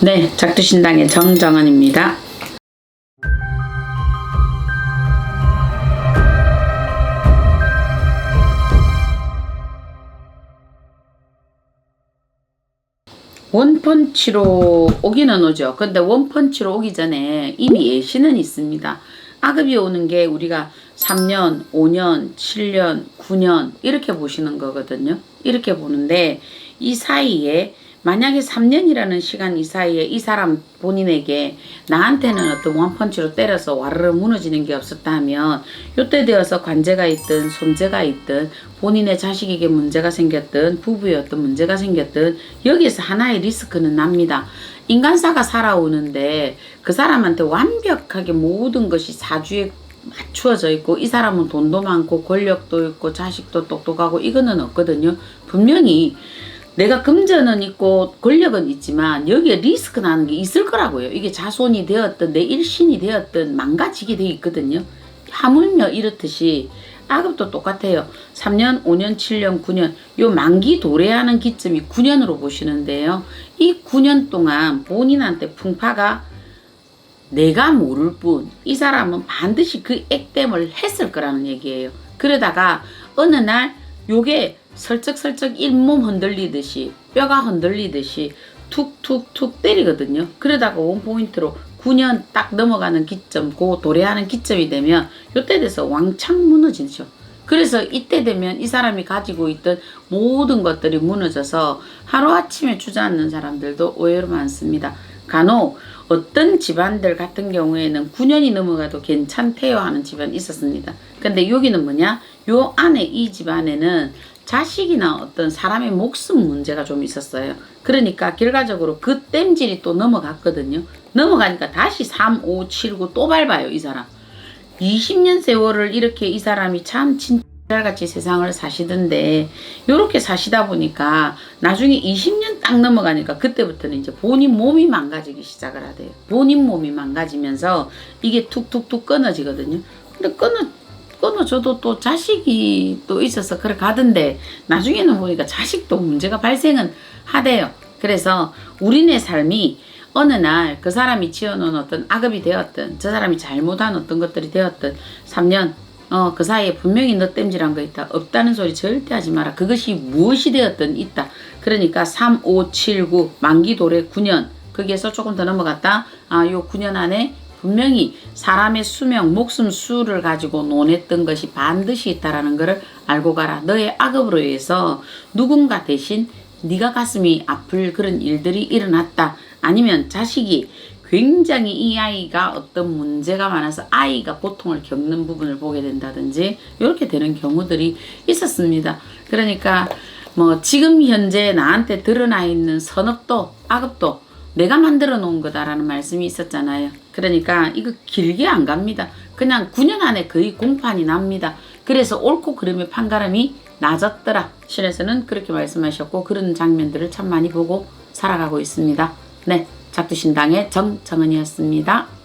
네, 작두신당의 정정은입니다. 원펀치로 오기는 오죠. 근데 원펀치로 오기 전에 이미 예시는 있습니다. 악업이 오는 게 우리가 3년, 5년, 7년, 9년 이렇게 보시는 거거든요. 이렇게 보는데 이 사이에 만약에 3년이라는 시간 이 사이에 이 사람 본인에게 나한테는 어떤 원펀치로 때려서 와르르 무너지는 게 없었다 하면 요때 되어서 관제가 있든 손재가 있든 본인의 자식에게 문제가 생겼든 부부에 어떤 문제가 생겼든 여기에서 하나의 리스크는 납니다. 인간사가 살아오는데 그 사람한테 완벽하게 모든 것이 사주에 맞추어져 있고 이 사람은 돈도 많고 권력도 있고 자식도 똑똑하고 이거는 없거든요. 분명히 내가 금전은 있고 권력은 있지만 여기에 리스크 나는 게 있을 거라고요. 이게 자손이 되었든 내 일신이 되었든 망가지게 돼 있거든요. 하물며 이렇듯이 악업도 똑같아요. 3년, 5년, 7년, 9년 요 만기 도래하는 기점이 9년으로 보시는데요. 이 9년 동안 본인한테 풍파가 내가 모를 뿐 이 사람은 반드시 그 액땜을 했을 거라는 얘기예요. 그러다가 어느 날 요게 설쩍설쩍 잇몸 흔들리듯이 뼈가 흔들리듯이 툭툭툭 때리거든요. 그러다가 원포인트로 9년 딱 넘어가는 기점, 고 도래하는 기점이 되면 요때 돼서 왕창 무너지죠. 그래서 이때 되면 이 사람이 가지고 있던 모든 것들이 무너져서 하루아침에 주저앉는 사람들도 의외로 많습니다. 간혹 어떤 집안들 같은 경우에는 9년이 넘어가도 괜찮대요 하는 집안이 있었습니다. 근데 여기는 뭐냐? 요 안에 이 집안에는 자식이나 어떤 사람의 목숨 문제가 좀 있었어요. 그러니까 결과적으로 그 땜질이 또 넘어갔거든요. 넘어가니까 다시 3, 5, 7, 9 또 밟아요, 이 사람. 20년 세월을 이렇게 이 사람이 참 진짜 같이 세상을 사시던데 요렇게 사시다 보니까 나중에 20년 딱 넘어가니까 그때부터는 이제 본인 몸이 망가지기 시작을 하대요. 본인 몸이 망가지면서 이게 툭툭툭 끊어지거든요. 근데 끊어 끊어져도 또 자식이 또 있어서 그래 가던데 나중에는 보니까 자식도 문제가 발생은 하대요. 그래서 우리네 삶이 어느 날 그 사람이 지어놓은 어떤 악업이 되었든 저 사람이 잘못한 어떤 것들이 되었든 3년 어 그 사이에 분명히 너 땜질한 거 있다. 없다는 소리 절대 하지 마라. 그것이 무엇이 되었든 있다. 그러니까 3, 5, 7, 9 만기 도래 9년. 거기에서 조금 더 넘어갔다. 아 요 9년 안에 분명히 사람의 수명, 목숨 수를 가지고 논했던 것이 반드시 있다라는 것을 알고 가라. 너의 악업으로 인해서 누군가 대신 네가 가슴이 아플 그런 일들이 일어났다. 아니면 자식이 굉장히 이 아이가 어떤 문제가 많아서 아이가 고통을 겪는 부분을 보게 된다든지 이렇게 되는 경우들이 있었습니다. 그러니까 뭐 지금 현재 나한테 드러나 있는 선업도 악업도 내가 만들어 놓은 거다라는 말씀이 있었잖아요. 그러니까 이거 길게 안 갑니다. 그냥 9년 안에 거의 공판이 납니다. 그래서 옳고 그름의 판가름이 낮았더라. 신에서는 그렇게 말씀하셨고 그런 장면들을 참 많이 보고 살아가고 있습니다. 네, 작두신당의 정정은이었습니다.